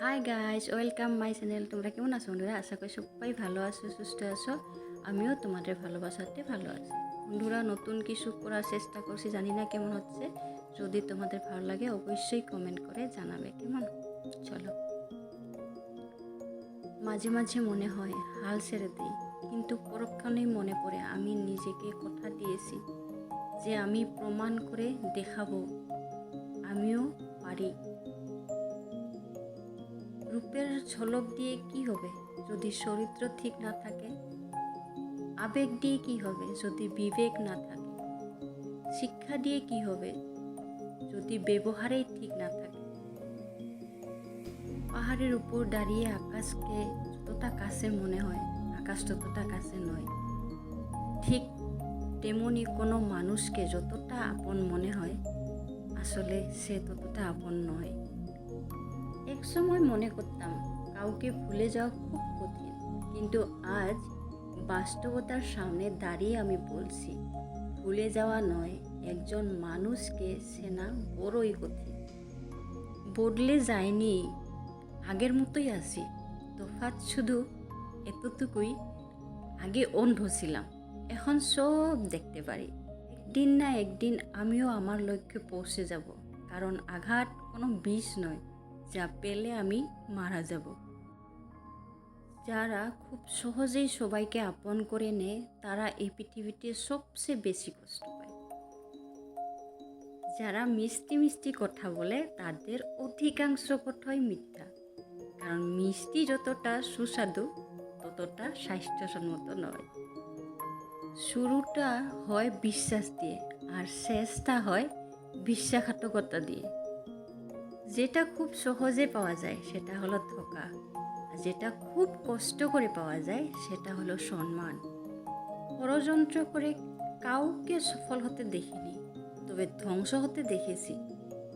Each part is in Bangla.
Hi guys welcome my channel তোমরা কেমন আছো বন্ধুরা? আশা করি সবাই ভালো আছো, সুস্থ আছো। আমিও তোমাদের ভালোবাসাতে ভালো আছি। বন্ধুরা, নতুন কিছু করার চেষ্টা করছি, জানি না কেমন হচ্ছে। যদি তোমাদের ভালো লাগে, অবশ্যই কমেন্ট করে জানাবে, কেমন? চলো। মাঝে মাঝে মনে হয়, হাল ছেড়ে দিই, কিন্তু পরক্ষণেই মনে পড়ে, আমি নিজেকে কথা দিয়েছি যে আমি প্রমাণ করে দেখাবো। আমিও পারি। রূপের ঝলক দিয়ে কি হবে? যদি চরিত্র ঠিক না থাকে, আবেগ দিয়ে কি হবে? যদি বিবেক না থাকে, শিক্ষা দিয়ে কি হবে? যদি ব্যবহারেই ঠিক না থাকে, পাহাড়ের উপর দাঁড়িয়ে আকাশকে যতটা কাছে মনে হয়, আকাশ ততটা কাছে নয়। ঠিক তেমনি কোনো মানুষকে যতটা আপন মনে হয়, আসলে সে ততটা আপন নয়। এক সময় মনে করতাম কাউকে ভুলে যাওয়া খুব কঠিন। কিন্তু আজ বাস্তবতার সামনে দাঁড়িয়ে আমি বলছি, ভুলে যাওয়া নয়, একজন মানুষকে সেনা বড়ই কঠিন। বদলে যায়নি, আগের মতোই আছি। তফাৎ শুধু এতটুকুই, আগে অন্ধ ছিলাম। এখন সব দেখতে পারি। একদিন না একদিন আমিও আমার লক্ষ্যে পৌঁছে যাব। কারণ আঘাত কোনো বিষ নয়। যা পেলে আমি মারা যাব। যারা খুব সহজেই সবাইকে আপন করে নেয়, তারা এই পৃথিবীতে সবচেয়ে বেশি কষ্ট পায়। যারা মিষ্টি মিষ্টি কথা বলে, তাদের অধিকাংশ কথাই মিথ্যা। কারণ মিষ্টি যতটা সুস্বাদু, ততটা স্বাস্থ্যসম্মত নয়। শুরুটা হয় বিশ্বাস দিয়ে, আর শেষটা হয় বিশ্বাসঘাতকতা দিয়ে। যেটা খুব সহজে পাওয়া যায় সেটা হলো ধোকা। যেটা খুব কষ্ট করে পাওয়া যায় সেটা হলো সম্মান। ষড়যন্ত্র করে কাউকে সফল হতে দেখিনি, তবে ধ্বংস হতে দেখেছি,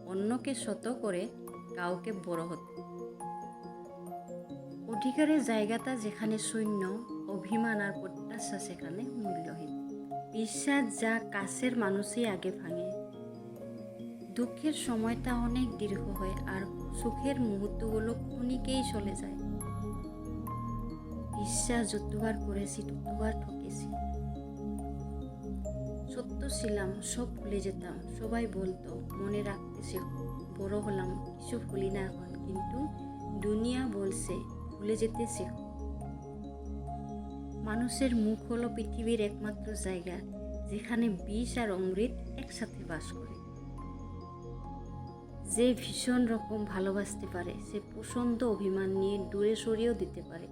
অন্যকে শত করে কাউকে বড় হতে। অধিকারের জায়গাটা যেখানে শূন্য অভিমান আর প্রত্যাশা সেখানে মূল্যহীন। বিশ্বাস যা কাছের মানুষই আগে ভাঙে দুঃখের সময়টা অনেক দীর্ঘ হয় আর সুখের মুহূর্তগুলো ক্ষণিকেই চলে যায়। বিশ্বাস যতবার করেছি ততবার ঠকেছি। সত্য ছিলাম, সব ভুলে যেতাম। সবাই বলতো, মনে রাখতে শেখো, বড় হলাম, কিছু ভুলি না এখন। কিন্তু দুনিয়া বলছে, ভুলে যেতে শেখো। মানুষের মুখ হলো পৃথিবীর একমাত্র জায়গা, যেখানে বিষ আর অমৃত একসাথে বাস করে। যে ভীষণ রকম ভালোবাসতে পারে, সে প্রচণ্ড অভিমান নিয়ে দূরে সরিয়েও দিতে পারে।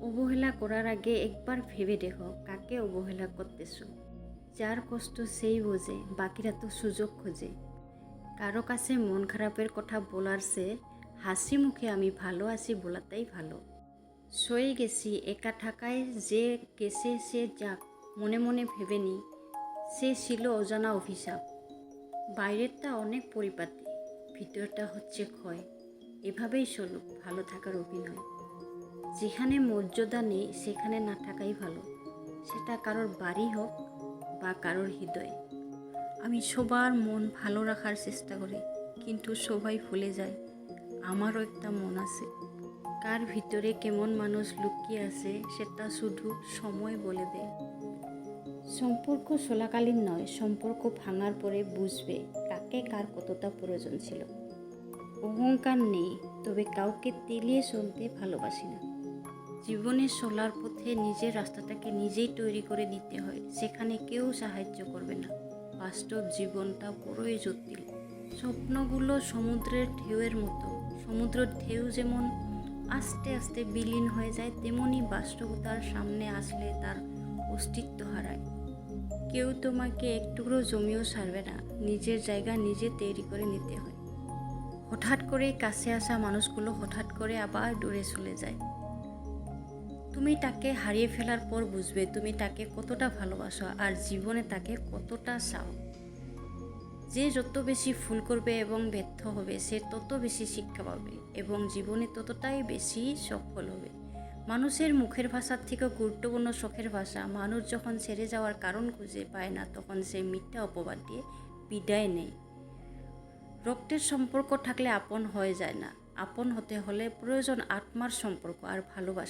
অবহেলা করার আগে একবার ভেবে দেখো কাকে অবহেলা করতেছো। যার কষ্ট সেই বোঝে, বাকিরা তো সুযোগ খোঁজে। কারও কাছে মন খারাপের কথা বলার সে হাসি মুখে, আমি ভালো আছি বলাটাই ভালো। সয়ে গেছি, একা থাকায় যে গেছে সে যাক, মনে মনে ভেবে নি। সে ছিল অজানা অভিশাপ। বাইরেরটা অনেক পরিপাটি, ভিতরটা হচ্ছে ক্ষয়। এভাবেই চলুক, ভালো থাকার অভিনয়। যেখানে মর্যাদা নেই, সেখানে না থাকাই ভালো। সেটা কারোর বাড়ি হোক বা কারোর হৃদয়। আমি সবার মন ভালো রাখার চেষ্টা করি, কিন্তু সবাই ভুলে যায়, আমারও একটা মন আছে। কার ভিতরে কেমন মানুষ লুকিয়ে আছে, সেটা শুধু সময় বলে দেয়। সম্পর্ক চলাকালীন নয়, সম্পর্ক ভাঙার পরে বুঝবে কাকে কার কতটা প্রয়োজন ছিল। অহংকার নেই, তবে কাউকে তেলিয়ে চলতে ভালোবাসি না। জীবনে চলার পথে নিজের রাস্তাটাকে নিজেই তৈরি করে নিতে হয়, সেখানে কেউ সাহায্য করবে না। বাস্তব জীবনটা বড়ই জটিল। স্বপ্নগুলো সমুদ্রের ঢেউয়ের মতো। সমুদ্রের ঢেউ যেমন আস্তে আস্তে বিলীন হয়ে যায়, তেমনি বাস্তবতার সামনে আসলে তার অস্তিত্ব হারায়। কেউ তোমাকে একটুকরো জমিও ছাড়বে না। নিজের জায়গা নিজে তৈরি করে নিতে হয়। হঠাৎ করে কাছে আসা মানুষগুলো হঠাৎ করে আবার দূরে চলে যায়। তুমি তাকে হারিয়ে ফেলার পর বুঝবে তুমি তাকে কতটা ভালোবাসো আর জীবনে তাকে কতটা চাও। যে যত বেশি ভুল করবে এবং ব্যর্থ হবে, সে তত বেশি শিক্ষা পাবে এবং জীবনে ততটাই বেশি সফল হবে। মানুষের মুখের ভাষার থেকে গুরুত্বপূর্ণ শখের ভাষা। মানুষ যখন ছেড়ে যাওয়ার কারণ খুঁজে পায় না, তখন সে মিথ্যা অপবাদ দিয়ে বিদায় নেয়। রক্তের সম্পর্ক থাকলে আপন হয়ে যায় না। আপন হতে হলে প্রয়োজন আত্মার সম্পর্ক আর ভালোবাসা।